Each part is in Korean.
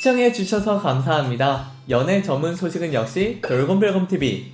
시청해 주셔서 감사합니다. 연애 전문 소식은 역시 돌곰별곰TV.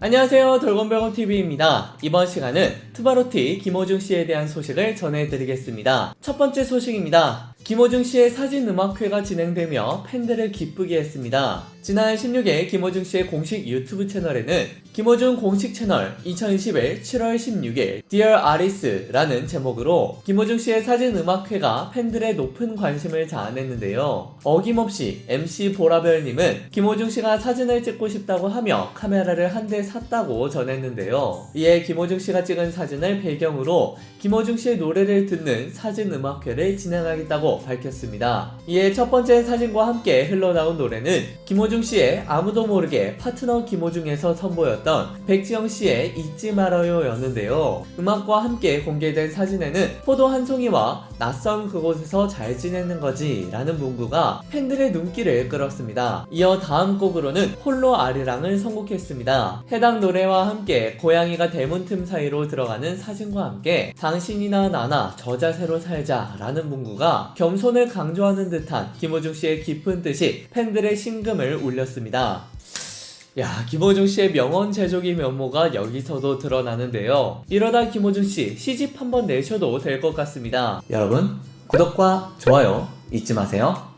안녕하세요. 돌곰별곰TV입니다. 이번 시간은 투바로티 김호중 씨에 대한 소식을 전해드리겠습니다. 첫 번째 소식입니다. 김호중 씨의 사진 음악회가 진행되며 팬들을 기쁘게 했습니다. 지난 16일 김호중 씨의 공식 유튜브 채널에는 김호중 공식 채널 2021 7월 16일 Dear Alice라는 제목으로 김호중 씨의 사진 음악회가 팬들의 높은 관심을 자아냈는데요. 어김없이 MC 보라별님은 김호중 씨가 사진을 찍고 싶다고 하며 카메라를 한 대 샀다고 전했는데요. 이에 김호중 씨가 찍은 사진을 배경으로 김호중 씨의 노래를 듣는 사진 음악회를 진행하겠다고 밝혔습니다. 이에 첫 번째 사진과 함께 흘러나온 노래는 김호중 씨의 아무도 모르게 파트너 김호중에서 선보였던 백지영 씨의 잊지 말아요 였는데요. 음악과 함께 공개된 사진에는 포도 한 송이와 낯선 그곳에서 잘 지내는 거지 라는 문구가 팬들의 눈길을 끌었습니다. 이어 다음 곡으로는 홀로 아리랑을 선곡했습니다. 해당 노래와 함께 고양이가 대문 틈 사이로 들어가는 사진과 함께 당신이나 나나 저 자세로 살자 라는 문구가 겸손을 강조하는 듯한 김호중 씨의 깊은 뜻이 팬들의 심금을 울렸습니다. 야, 김호중 씨의 명언 제조기 면모가 여기서도 드러나는데요. 이러다 김호중 씨 시집 한번 내셔도 될 것 같습니다. 여러분, 구독과 좋아요 잊지 마세요.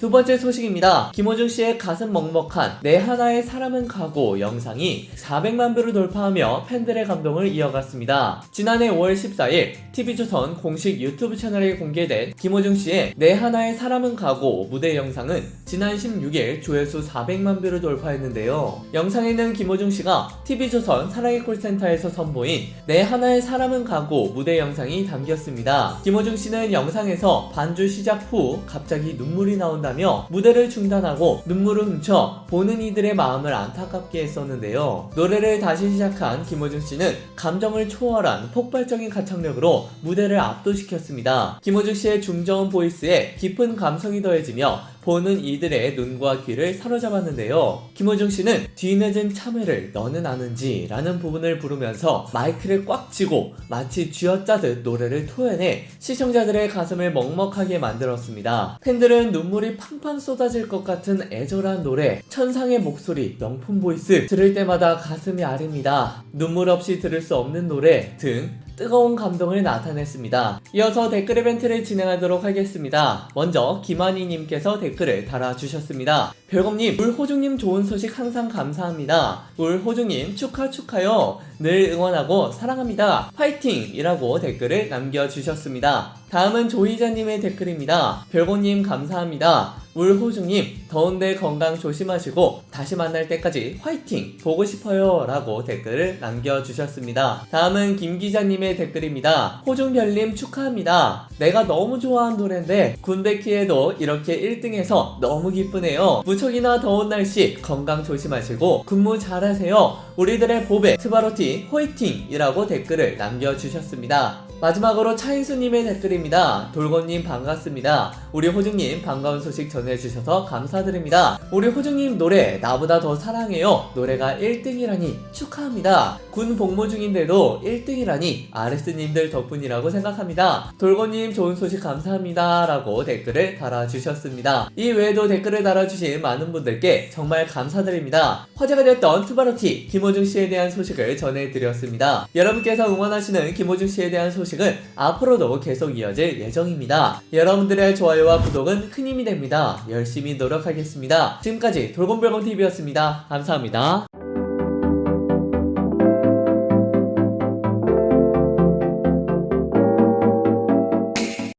두 번째 소식입니다. 김호중 씨의 가슴 먹먹한 내 하나의 사람은 가고 영상이 400만 뷰를 돌파하며 팬들의 감동을 이어갔습니다. 지난해 5월 14일 TV조선 공식 유튜브 채널에 공개된 김호중 씨의 내 하나의 사람은 가고 무대 영상은 지난 16일 조회수 400만 뷰를 돌파했는데요. 영상에는 김호중 씨가 TV조선 사랑의 콜센터에서 선보인 내 하나의 사람은 가고 무대 영상이 담겼습니다. 김호중 씨는 영상에서 반주 시작 후 갑자기 눈물이 나온다며 무대를 중단하고 눈물을 훔쳐 보는 이들의 마음을 안타깝게 했었는데요. 노래를 다시 시작한 김호중 씨는 감정을 초월한 폭발적인 가창력으로 무대를 압도시켰습니다. 김호중 씨의 중저음 보이스에 깊은 감성이 더해지며 보는 이들의 눈과 귀를 사로잡았는데요. 김호중 씨는 뒤늦은 참회를 너는 아는지 라는 부분을 부르면서 마이크를 꽉 쥐고 마치 쥐어짜듯 노래를 토해내 시청자들의 가슴을 먹먹하게 만들었습니다. 팬들은 눈물이 팡팡 쏟아질 것 같은 애절한 노래, 천상의 목소리, 명품 보이스 들을 때마다 가슴이 아립니다. 눈물 없이 들을 수 없는 노래 등 뜨거운 감동을 나타냈습니다. 이어서 댓글 이벤트를 진행하도록 하겠습니다. 먼저 김한희님께서 댓글을 달아주셨습니다. 별검님, 울호중님 좋은 소식 항상 감사합니다. 울호중님 축하 축하요. 늘 응원하고 사랑합니다. 파이팅! 이라고 댓글을 남겨주셨습니다. 다음은 조희자님의 댓글입니다. 별고님 감사합니다. 울호중님 더운데 건강 조심하시고 다시 만날 때까지 화이팅! 보고 싶어요 라고 댓글을 남겨주셨습니다. 다음은 김 기자님의 댓글입니다. 호중별님 축하합니다. 내가 너무 좋아하는 노래인데 군대키에도 이렇게 1등해서 너무 기쁘네요. 무척이나 더운 날씨 건강 조심하시고 근무 잘하세요. 우리들의 보배 트바로티 호이팅! 이라고 댓글을 남겨주셨습니다. 마지막으로 차인수님의 댓글입니다. 돌건님 반갑습니다. 우리 호중님 반가운 소식 전해주셔서 감사드립니다. 우리 호중님 노래 나보다 더 사랑해요. 노래가 1등이라니 축하합니다. 군 복무 중인데도 1등이라니 아레스님들 덕분이라고 생각합니다. 돌건님 좋은 소식 감사합니다. 라고 댓글을 달아주셨습니다. 이 외에도 댓글을 달아주신 많은 분들께 정말 감사드립니다. 화제가 됐던 투바로티 김호중 씨에 대한 소식을 전해드렸습니다. 여러분께서 응원하시는 김호중 씨에 대한 소식은 앞으로도 계속 이어질 예정입니다. 여러분들의 좋아요와 구독은 큰 힘이 됩니다. 열심히 노력하겠습니다. 지금까지 돌곰별곰TV였습니다. 감사합니다.